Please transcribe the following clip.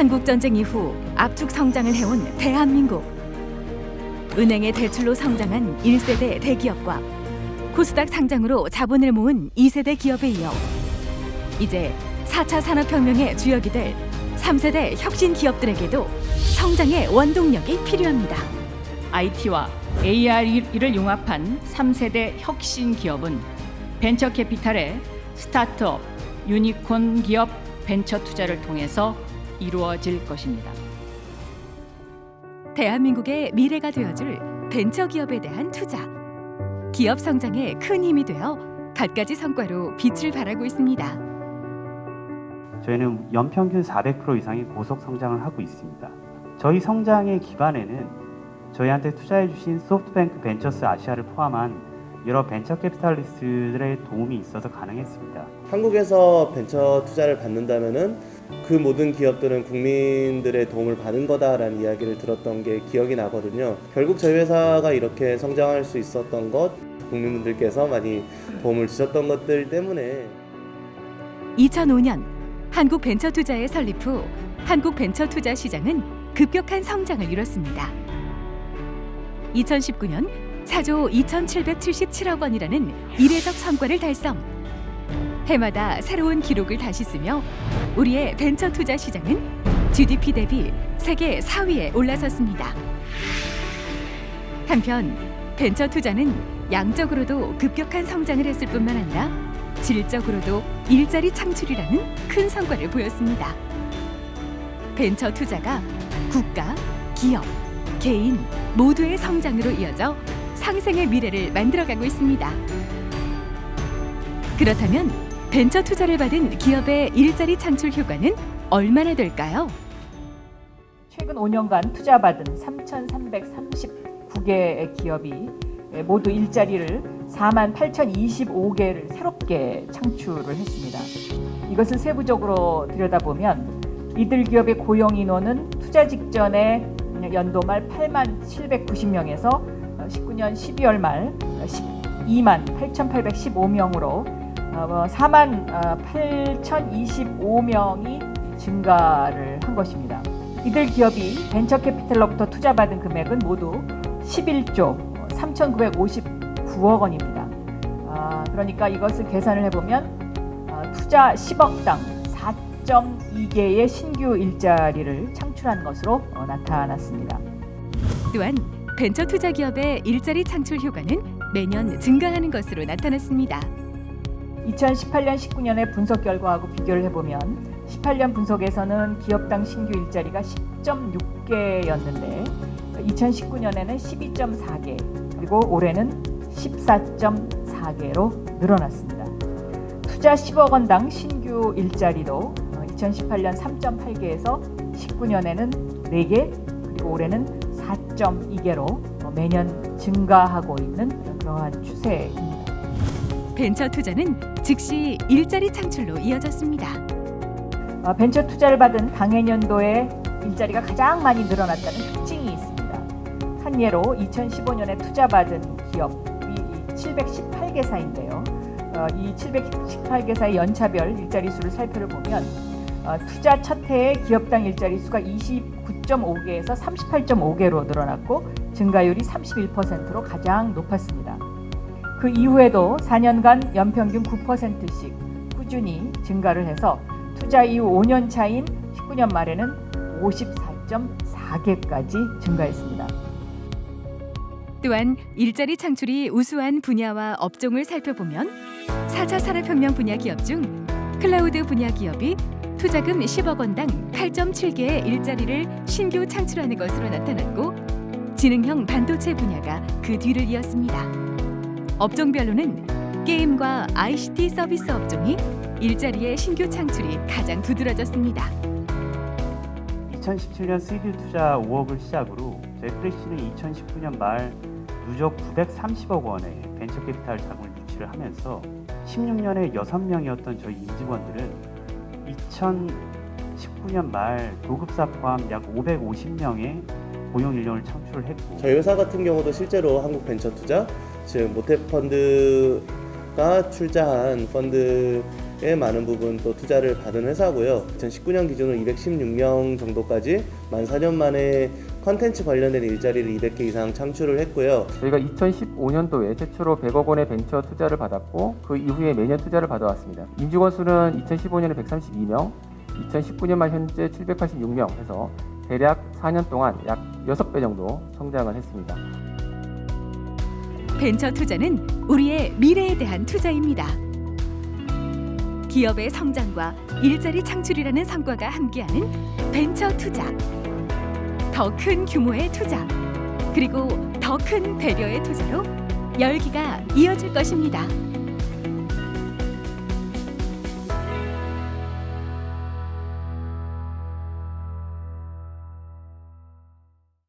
한국 전쟁 이후 압축 성장을 해온 대한민국. 은행의 대출로 성장한 1세대 대기업과 코스닥 상장으로 자본을 모은 2세대 기업에 이어 이제 4차 산업혁명의 주역이 될 3세대 혁신 기업들에게도 성장의 원동력이 필요합니다. IT와 AR을 융합한 3세대 혁신 기업은 벤처 캐피탈의 스타트업, 유니콘 기업 벤처 투자를 통해서 이루어질 것입니다. 대한민국의 미래가 되어줄 벤처 기업에 대한 투자. 기업 성장에 큰 힘이 되어 갖가지 성과로 빛을 발하고 있습니다. 저희는 연평균 400% 이상의 고속 성장을 하고 있습니다. 저희 성장의 기반에는 저희한테 투자해 주신 소프트뱅크 벤처스 아시아를 포함한 여러 벤처 캐피탈리스트들의 도움이 있어서 가능했습니다. 한국에서 벤처 투자를 받는다면은 그 모든 기업들은 국민들의 도움을 받은 거다라는 이야기를 들었던 게 기억이 나거든요. 결국 저희 회사가 이렇게 성장할 수 있었던 것 국민분들께서 많이 도움을 주셨던 것들 때문에 2005년 한국 벤처 투자의 설립 후 한국 벤처 투자 시장은 급격한 성장을 이뤘습니다. 2019년 4조 2,777억 원이라는 이례적 성과를 달성. 해마다 새로운 기록을 다시 쓰며 우리의 벤처 투자 시장은 GDP 대비 세계 4위에 올라섰습니다. 한편 벤처 투자는 양적으로도 급격한 성장을 했을 뿐만 아니라 질적으로도 일자리 창출이라는 큰 성과를 보였습니다. 벤처 투자가 국가, 기업, 개인 모두의 성장으로 이어져 상생의 미래를 만들어가고 있습니다. 그렇다면 벤처 투자를 받은 기업의 일자리 창출 효과는 얼마나 될까요? 최근 5년간 투자받은 3,339개의 기업이 모두 일자리를 4만 8,025개를 새롭게 창출을 했습니다. 이것을 세부적으로 들여다보면 이들 기업의 고용 인원은 투자 직전에 연도 말 8만 790명에서 19년 12월 말 12만 8,815명으로 4만 8,025명이 증가를 한 것입니다. 이들 기업이 벤처 캐피탈로부터 투자받은 금액은 모두 11조 3,959억 원입니다. 아, 그러니까 이것을 계산을 해보면 아, 투자 10억당 4.2개의 신규 일자리를 창출한 것으로 어, 나타났습니다. 또한 벤처 투자 기업의 일자리 창출 효과는 매년 증가하는 것으로 나타났습니다. 2018년 19년의 분석 결과하고 비교를 해보면 18년 분석에서는 기업당 신규 일자리가 10.6개였는데 2019년에는 12.4개 그리고 올해는 14.4개로 늘어났습니다. 투자 10억 원당 신규 일자리도 2018년 3.8개에서 19년에는 4개 그리고 올해는 4.2개로 매년 증가하고 있는 그러한 추세입니다. 벤처 투자는 즉시 일자리 창출로 이어졌습니다. 어, 벤처 투자를 받은 당해년도에 일자리가 가장 많이 늘어났다는 특징이 있습니다. 한 예로 2015년에 투자받은 기업이 718개사인데요. 어, 이 718개사의 연차별 일자리 수를 살펴보면 어, 투자 첫 해에 기업당 일자리 수가 29.5개에서 38.5개로 늘어났고 증가율이 31%로 가장 높았습니다. 그 이후에도 4년간 연평균 9%씩 꾸준히 증가를 해서 투자 이후 5년 차인 19년 말에는 54.4개까지 증가했습니다. 또한 일자리 창출이 우수한 분야와 업종을 살펴보면 4차 산업혁명 분야 기업 중 클라우드 분야 기업이 투자금 10억 원당 8.7개의 일자리를 신규 창출하는 것으로 나타났고 지능형 반도체 분야가 그 뒤를 이었습니다. 업종별로는 게임과 ICT 서비스 업종이 일자리의 신규 창출이 가장 두드러졌습니다. 2017년 시드 투자 5억을 시작으로 저희 프레시는 2019년 말 누적 930억 원의 벤처 캐피탈 자금을 유치를 하면서 16년에 6명이었던 저희 임직원들은 2019년 말 도급사 포함 약 550명의 고용 인력을 창출을 했고 저희 회사 같은 경우도 실제로 한국 벤처 투자 즉 모태펀드가 출자한 펀드 꽤 많은 부분 또 투자를 받은 회사고요. 2019년 기준으로 216명 정도까지 만 4년 만에 컨텐츠 관련된 일자리를 200개 이상 창출을 했고요. 저희가 2015년도에 최초로 100억 원의 벤처 투자를 받았고 그 이후에 매년 투자를 받아왔습니다. 임직원 수는 2015년에 132명, 2019년 말 현재 786명 해서 대략 4년 동안 약 6배 정도 성장을 했습니다. 벤처 투자는 우리의 미래에 대한 투자입니다. 기업의 성장과 일자리 창출이라는 성과가 함께하는 벤처 투자. 더 큰 규모의 투자, 그리고 더 큰 배려의 투자로 열기가 이어질 것입니다.